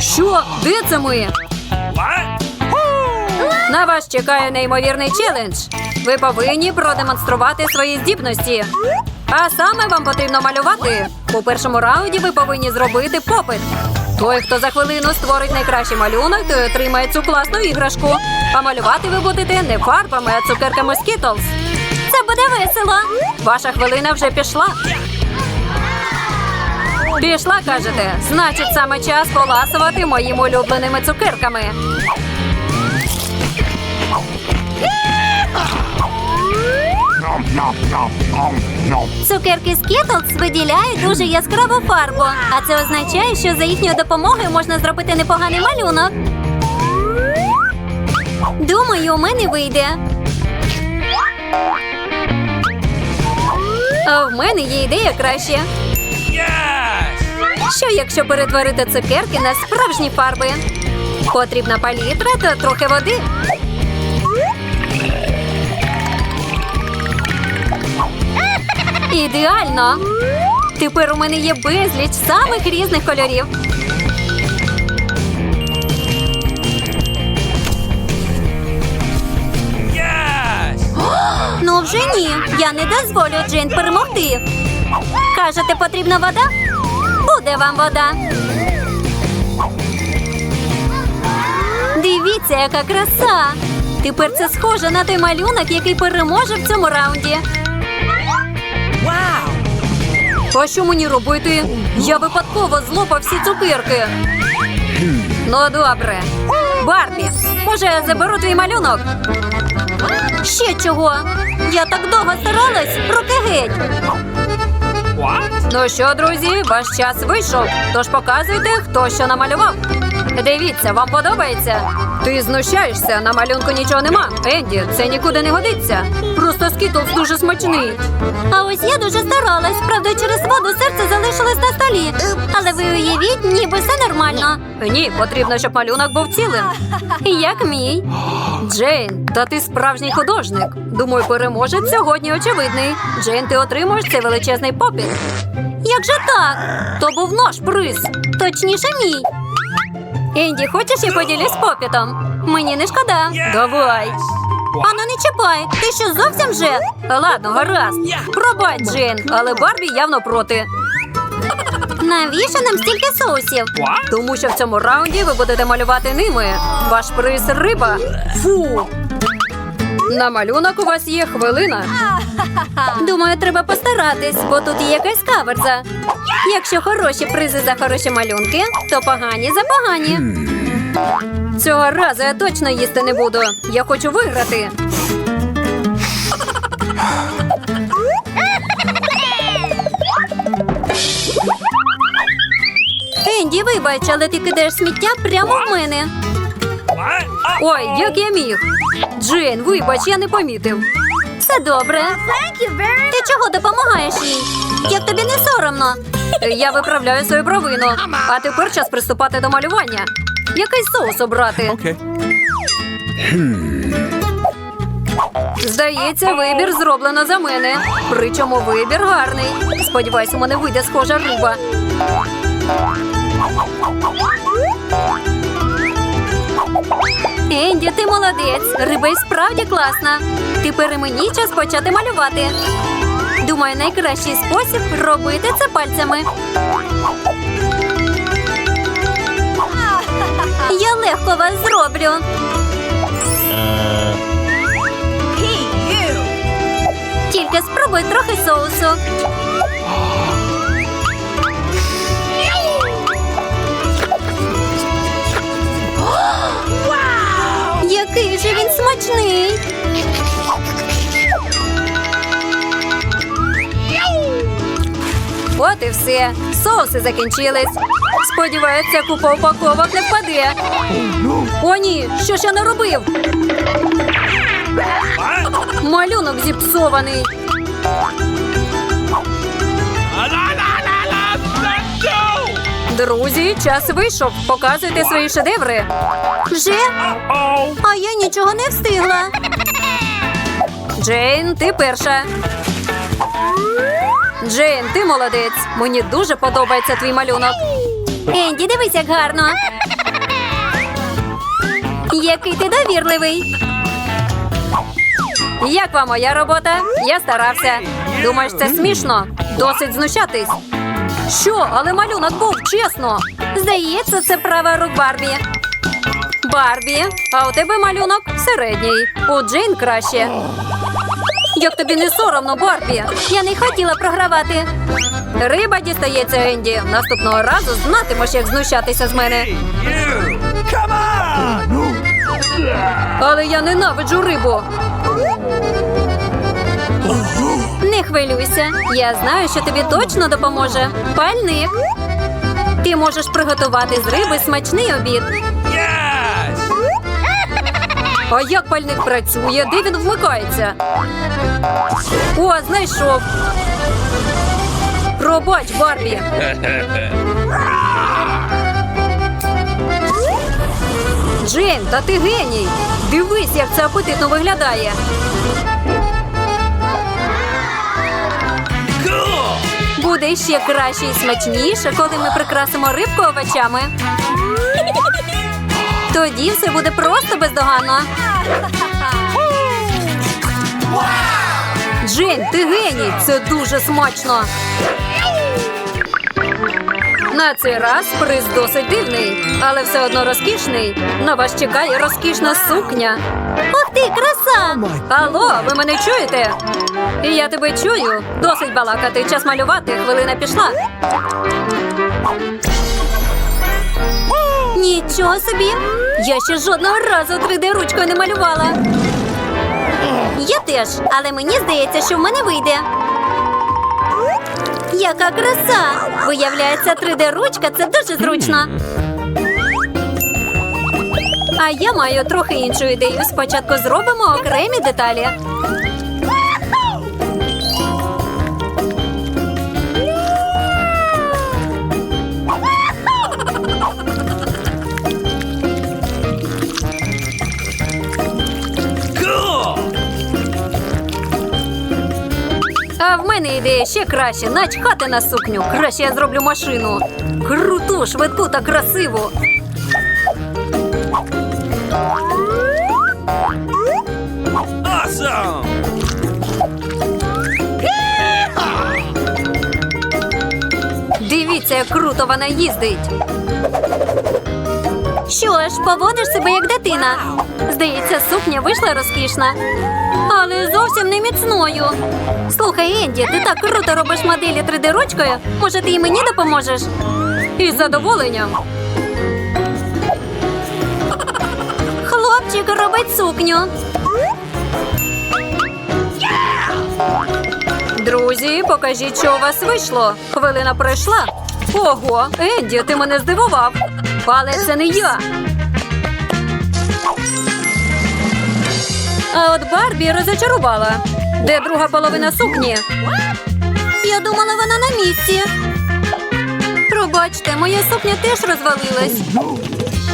Що? Де це ми? На вас чекає неймовірний челендж. Ви повинні продемонструвати свої здібності. А саме вам потрібно малювати. У першому раунді ви повинні зробити попит. Той, хто за хвилину створить найкращий малюнок, той отримає цю класну іграшку. А малювати ви будете не фарбами, а цукерками Skittles. Це буде весело. Ваша хвилина вже пішла. Пішла, кажете. Значить, саме час поласувати моїми улюбленими цукерками. Цукерки Skittles виділяють дуже яскраву фарбу, а це означає, що за їхньою допомогою можна зробити непоганий малюнок. Думаю, у мене вийде. А в мене є ідея краще. Що якщо перетворити цукерки на справжні фарби? Потрібна палітра та трохи води. Ідеально! Тепер у мене є безліч самих різних кольорів. Ну вже ні. Я не дозволю Джейн перемогти. Кажете, потрібна вода? Буде вам вода. Дивіться, яка краса! Тепер це схоже на той малюнок, який переможе в цьому раунді. А що мені робити? Я випадково злопав всі цукерки. Ну, добре. Барбі, може, я заберу твій малюнок? Ще чого? Я так довго старалась, руки геть. Ну що, друзі, ваш час вийшов. Тож показуйте, хто що намалював. Дивіться, вам подобається? Ти знущаєшся, на малюнку нічого нема. Енді, це нікуди не годиться. Просто скітлс дуже смачний. А ось я дуже старалась. Правда, через воду серце залишилось на столі. Але ви уявіть, ніби все нормально. Ні, потрібно, щоб малюнок був цілим. Як мій. Джейн, та ти справжній художник. Думаю, переможець сьогодні очевидний. Джейн, ти отримуєш цей величезний попіт. Як же так? То був наш приз. Точніше, мій. Енді, хочеш я поділюсь попітом? Мені не шкода. Давай. Ану, не чіпай. Ти що зовсім вже? Ладно, гаразд. Пробач, Джейн, але Барбі явно проти. Навіщо нам стільки соусів? Тому що в цьому раунді ви будете малювати ними. Ваш приз риба. Фу. На малюнок у вас є хвилина. Думаю, треба постаратись, бо тут є якась каверза. Якщо хороші призи за хороші малюнки, то погані за погані. Цього разу я точно їсти не буду. Я хочу виграти. Енді, вибач, але ти кидаєш сміття прямо в мене. Ой, як я міг. Джейн, вибач, я не помітив. Все добре. Ти чого допомагаєш їй? Як тобі не соромно? Я виправляю свою провину. А тепер час приступати до малювання. Який соус обрати? Okay. Здається, вибір зроблено за мене. Причому вибір гарний. Сподіваюсь, у мене вийде схожа риба. Енді, ти молодець. Риба й справді класна. Тепер і мені час почати малювати. Думаю, найкращий спосіб робити це пальцями. Я легко вас зроблю. Тільки спробуй трохи соусу. Який же він смачний. От все. Соуси закінчились. Сподіваюся, купа упаковок не впаде. О, ні, що ж я наробив? Малюнок зіпсований. Друзі, час вийшов. Показуйте свої шедеври. Вже? А я нічого не встигла. Джейн, ти перша. Джейн, ти молодець. Мені дуже подобається твій малюнок. Енді, дивись, як гарно. Який ти довірливий. Як вам моя робота? Я старався. Думаєш, це смішно? Досить знущатись. Що, але малюнок був, чесно. Здається, це права рук Барбі. Барбі, а у тебе малюнок середній. У Джейн краще. Як тобі не соромно, Барбі? Я не хотіла програвати. Риба дістається Енді. Наступного разу знатимеш, як знущатися з мене. Але я ненавиджу рибу. Не хвилюйся. Я знаю, що тобі точно допоможе. Пальник. Ти можеш приготувати з риби смачний обід. А як пальник працює? Де він вмикається? О, знайшов. Пробач, Барбі. Джейн, та ти геній. Дивись, як це апетитно виглядає. Буде ще краще і смачніше, коли ми прикрасимо рибку овочами. Тоді все буде просто бездоганно. Джейн, ти геній. Це дуже смачно. На цей раз приз досить дивний, але все одно розкішний. На вас чекає розкішна сукня. Ух ти, краса! Алло, ви мене чуєте? Я тебе чую. Досить балакати. Час малювати. Хвилина пішла. Нічого собі! Я ще жодного разу 3D ручкою не малювала. Я теж, але мені здається, що в мене вийде. Яка краса! Виявляється, 3D ручка це дуже зручно. А я маю трохи іншу ідею. Спочатку зробимо окремі деталі. А в мене ідея ще краще. Начхати на сукню. Краще я зроблю машину. Круту, швидку та красиву. Awesome! Дивіться, як круто вона їздить. Що ж, поводиш себе як дитина. Здається, сукня вийшла розкішна. Але зовсім не міцною. Слухай, Енді, ти так круто робиш моделі 3D ручкою. Може, ти і мені допоможеш? Із задоволенням. Хлопчик робить сукню. Друзі, покажіть, що у вас вийшло. Хвилина пройшла. Ого, Енді, ти мене здивував. Але це не я. А от Барбі розочарувала. Де друга половина сукні? Я думала, вона на місці. Пробачте, моя сукня теж розвалилась.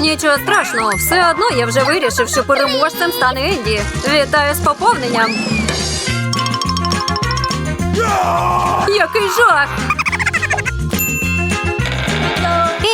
Нічого страшного, все одно я вже вирішив, що переможцем стане Енді. Вітаю з поповненням. Який жах!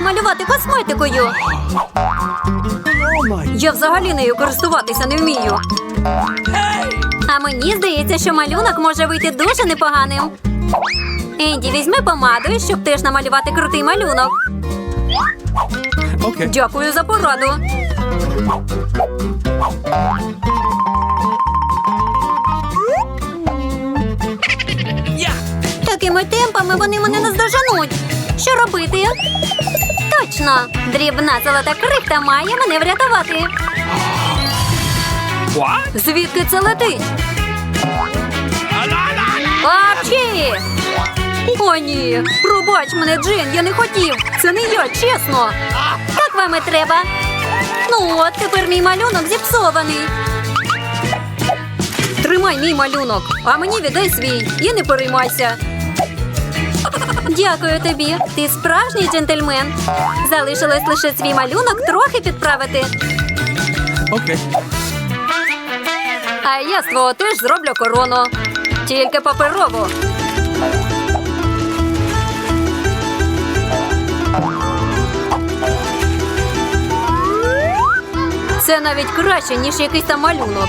Як малювати косметикою? Я взагалі нею користуватися не вмію. А мені здається, що малюнок може вийти дуже непоганим. Енді, візьми помаду, щоб теж намалювати крутий малюнок. Okay. Дякую за пораду. Такими темпами вони мене наздоженуть. Що робити? Точно, дрібна золота крихта має мене врятувати. Звідки це летить? Апчі! О, ні. Пробач мене, Джейн, я не хотів. Це не я, чесно. Так вам і треба. Ну от, тепер мій малюнок зіпсований. Тримай мій малюнок, а мені віддай свій і не переймайся. Дякую тобі. Ти справжній джентльмен. Залишилось лише свій малюнок трохи підправити. Okay. А я з твого теж зроблю корону. Тільки паперову. Це навіть краще, ніж якийсь там малюнок.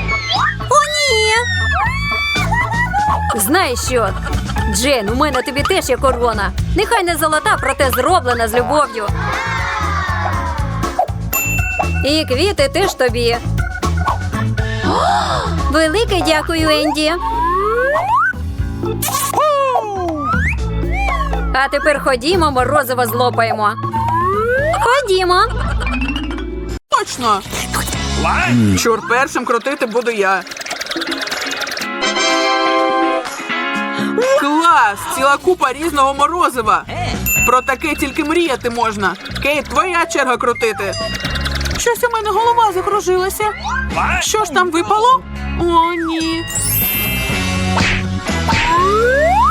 Знаєш що? Джейн, у мене тобі теж є корона. Нехай не золота, проте зроблена з любов'ю. І квіти теж тобі. Велике дякую, Енді. А тепер ходімо, морозиво злопаємо. Ходімо. Точно! Чур першим крутити буду я. Клас! Ціла купа різного морозива. Про таке тільки мріяти можна. Кейт, твоя черга крутити. Щось у мене голова закружилася. Що ж там випало? О, ні.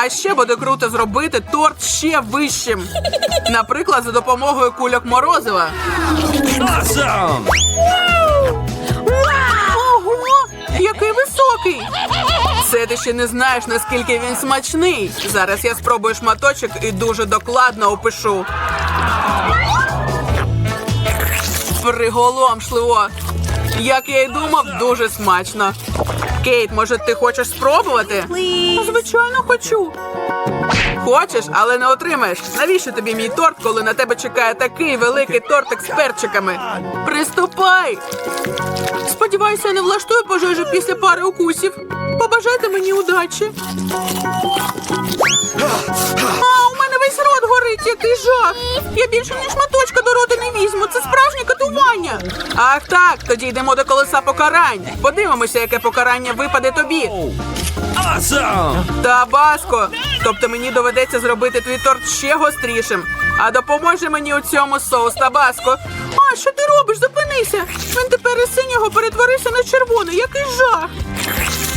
А ще буде круто зробити торт ще вищим. Наприклад, за допомогою кульок морозива. Awesome! Ого, який високий! Це ти ще не знаєш, наскільки він смачний. Зараз я спробую шматочок і дуже докладно опишу. Приголомшливо. Як я й думав, дуже смачно. Кейт, може, ти хочеш спробувати? Звичайно, хочу. Хочеш, але не отримаєш. Навіщо тобі мій торт, коли на тебе чекає такий великий тортик з перчиками? Приступай! Сподіваюся, я не влаштую пожежу після пари укусів. Побажайте мені удачі. Який жах. Я більше ні шматочка до рота не візьму. Це справжнє катування. Ах так, тоді йдемо до колеса покарань. Подивимося, яке покарання випаде тобі. Awesome! Табаско. Тобто мені доведеться зробити твій торт ще гострішим. А допоможе мені у цьому соус Табаско. А що ти робиш? Зупинися. Він тепер із синього перетворився на червоний. Який жах.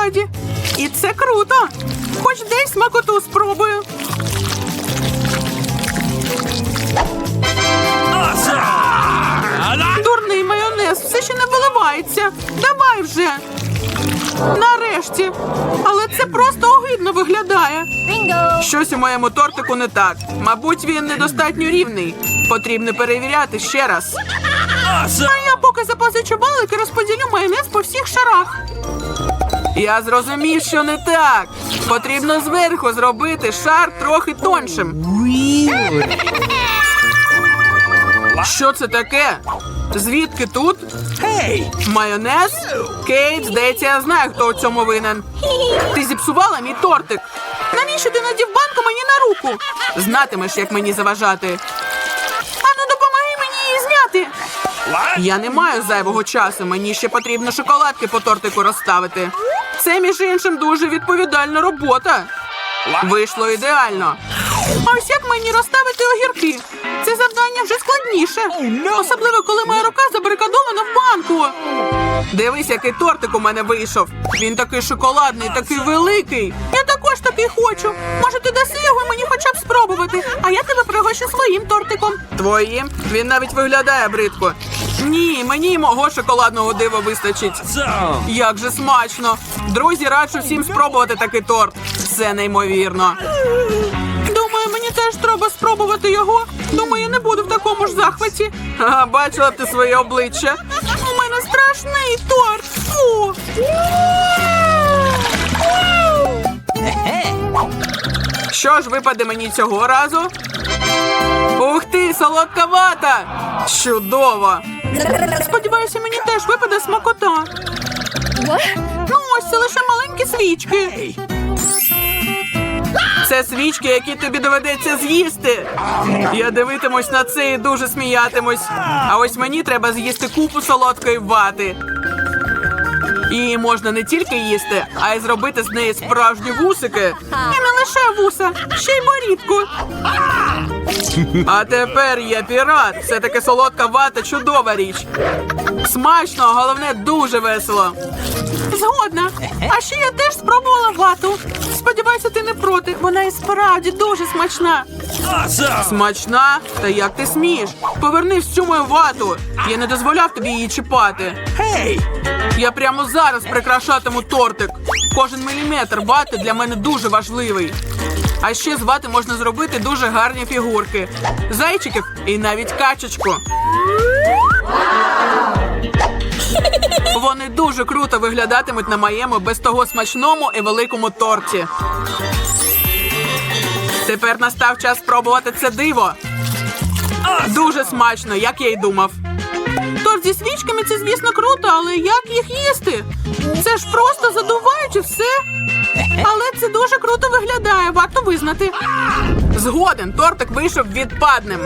шоколаді. І це круто. Хоч десь смакоту спробую. Дурний майонез все ще не виливається. Давай вже. Нарешті. Але це просто огидно виглядає. Щось у моєму тортику не так. Мабуть, він недостатньо рівний. Потрібно перевіряти ще раз. А я поки запозичу балик і розподілю майонез по всіх шарах. Я зрозумів, що не так. Потрібно зверху зробити шар трохи тоншим. Що це таке? Звідки тут? Майонез? Кейт, здається, я знаю, хто у цьому винен. Ти зіпсувала мій тортик. Навіщо ти надів банку мені на руку? Знатимеш, як мені заважати. Ану, допомоги мені її зняти. Я не маю зайвого часу. Мені ще потрібно шоколадки по тортику розставити. Це, між іншим, дуже відповідальна робота. Вийшло ідеально. А мені розставити огірки? Це завдання вже складніше. Особливо, коли моя рука забарикадована в банку. Дивись, який тортик у мене вийшов. Він такий шоколадний, такий великий. Я також такий хочу. Може, ти даси його мені хоча б спробувати, а я тебе пригощу своїм тортиком. Твоїм? Він навіть виглядає бридко. Ні, мені й мого шоколадного дива вистачить. Як же смачно! Друзі, раджу всім спробувати такий торт. Це неймовірно. Мені теж треба спробувати його. Думаю, я не буду в такому ж захваті. Ага, бачила ти своє обличчя. У мене страшний торт. Фу. Що ж випаде мені цього разу? Ух ти, солодка вата! Чудово! Сподіваюся, мені теж випаде смакота. Ну, ось це лише маленькі свічки. Це свічки, які тобі доведеться з'їсти. Я дивитимусь на це і дуже сміятимусь. А ось мені треба з'їсти купу солодкої вати. Її можна не тільки їсти, а й зробити з неї справжні вусики. І не лише вуса, ще й морідку. А тепер я пірат. Все таки солодка вата чудова річ. Смачно, а головне дуже весело. Згодна. А ще я теж спробувала вату. Сподіваюся, ти не проти. Вона і справді дуже смачна. Смачна? Та як ти смієш? Поверни всю мою вату. Я не дозволяв тобі її чіпати. Hey! Я прямо зараз прикрашатиму тортик. Кожен міліметр вати для мене дуже важливий. А ще з вати можна зробити дуже гарні фігурки, зайчиків і навіть качечку. Вони дуже круто виглядатимуть на моєму без того смачному і великому торті. Тепер настав час спробувати це диво. Дуже смачно, як я й думав. Зі свічками це, звісно, круто, але як їх їсти? Це ж просто задуваючи все. Але це дуже круто виглядає, варто визнати. Згоден, тортик вийшов відпадним.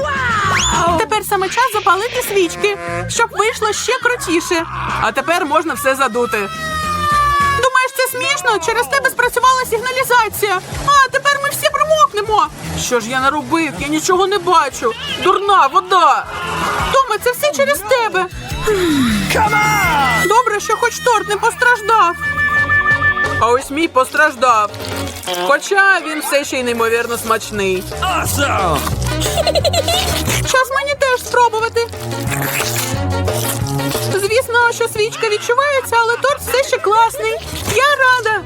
Тепер саме час запалити свічки, щоб вийшло ще крутіше. А тепер можна все задути. Думаєш, це смішно? Через тебе спрацювала сигналізація. А тепер ми всі промокнемо. Що ж я наробив? Я нічого не бачу. Дурна вода. Томе, це все через тебе. Добре, що хоч торт не постраждав. А ось мій постраждав. Хоча він все ще й неймовірно смачний. Awesome! Час мені теж спробувати. Звісно, що свічка відчувається, але торт все ще класний. Я рада.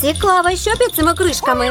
Цікаво, що під цими кришками.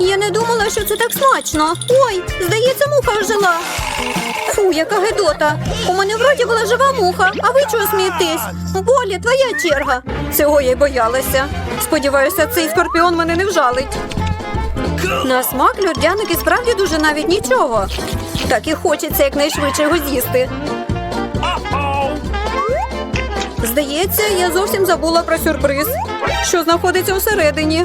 Я не думала, що це так смачно. Ой, здається, муха ожила. Фу, яка гидота. У мене вроді була жива муха, а ви чого смієтесь? Болі, твоя черга. Цього я й боялася. Сподіваюся, цей скорпіон мене не вжалить. На смак льодяник і справді дуже навіть нічого. Так і хочеться якнайшвидше його з'їсти. Здається, я зовсім забула про сюрприз, що знаходиться всередині.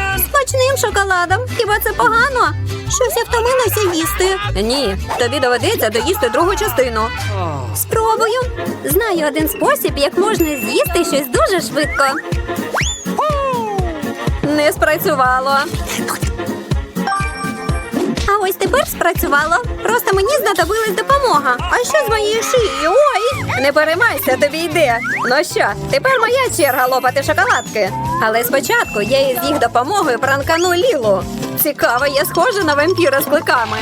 Смачним шоколадом. Хіба це погано? Щось я втомилася їсти. Ні, тобі доведеться доїсти другу частину. Спробую. Знаю один спосіб, як можна з'їсти щось дуже швидко. Не спрацювало. А ось тепер спрацювало. Просто мені знадобилась допомога. А що з моєю шиєю? Ой! Не переймайся, тобі йде. Ну що, тепер моя черга лопати шоколадки. Але спочатку я із їх допомогою пранкану Лілу. Цікаво, я схожа на вампіра з кликами.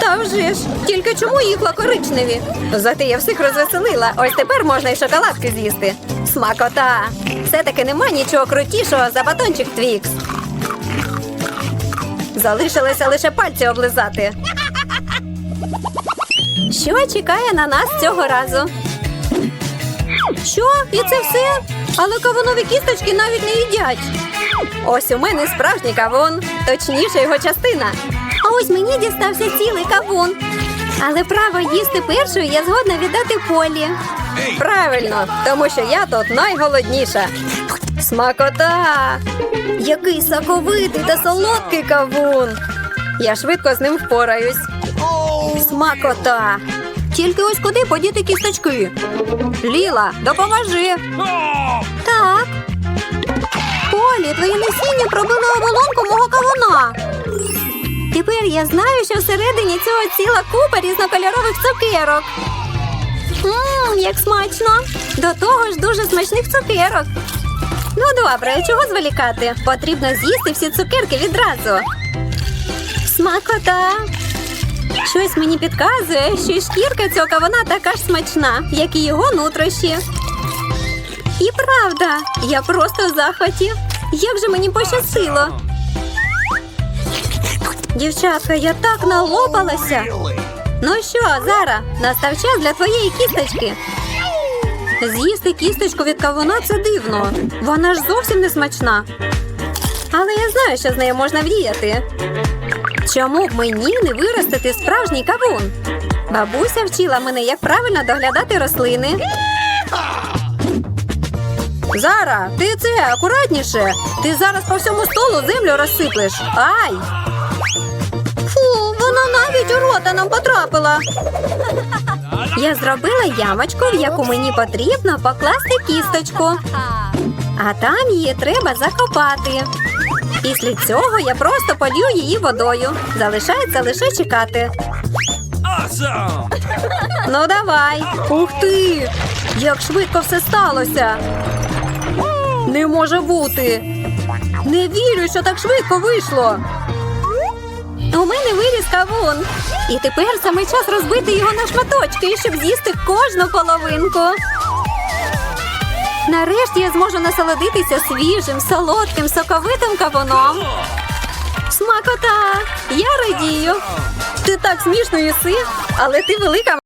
Та вже ж, тільки чому їхла коричневі? Зате я всіх розвеселила. Ось тепер можна й шоколадки з'їсти. Смакота! Все-таки нема нічого крутішого за батончик Твікс. Залишилося лише пальці облизати. Що чекає на нас цього разу? Що? І це все? Але кавунові кісточки навіть не їдять. Ось у мене справжній кавун, точніше його частина. А ось мені дістався цілий кавун. Але право їсти першою я згодна віддати полі. Правильно, тому що я тут найголодніша. Смакота! Який соковитий та солодкий кавун. Я швидко з ним впораюсь. Смакота! Тільки ось куди подіти кісточки? Ліла, допоможи. Так. Полі, твоє насіння пробило оболонку мого кавуна. Тепер я знаю, що всередині цього ціла купа різнокольорових цукерок. Ммм, як смачно! До того ж дуже смачних цукерок. Ну добре, чого зволікати? Потрібно з'їсти всі цукерки відразу. Смакота! Щось мені підказує, що шкірка цього кавуна така ж смачна, як і його нутрощі. І правда, я просто в. Як же мені пощастило. Дівчатка, я так налопалася. Ну що, Зара, настав час для твоєї кісточки. З'їсти кісточку від кавуна це дивно. Вона ж зовсім не смачна. Але я знаю, що з нею можна вдіяти. Чому б мені не виростити справжній кавун? Бабуся вчила мене, як правильно доглядати рослини. Зара, ти це акуратніше. Ти зараз по всьому столу землю розсиплеш. Ай! Фу, вона навіть у рота нам потрапила. Я зробила ямочку, в яку мені потрібно покласти кісточку. А там її треба закопати. Після цього я просто полью її водою. Залишається лише чекати. Awesome! Ну давай. Ух ти! Як швидко все сталося. Не може бути. Не вірю, що так швидко вийшло. У мене виріс кавун. І тепер саме час розбити його на шматочки, щоб з'їсти кожну половинку. Нарешті я зможу насолодитися свіжим, солодким, соковитим кавуном. Смакота! Я радію. Ти так смішно їси, але ти велика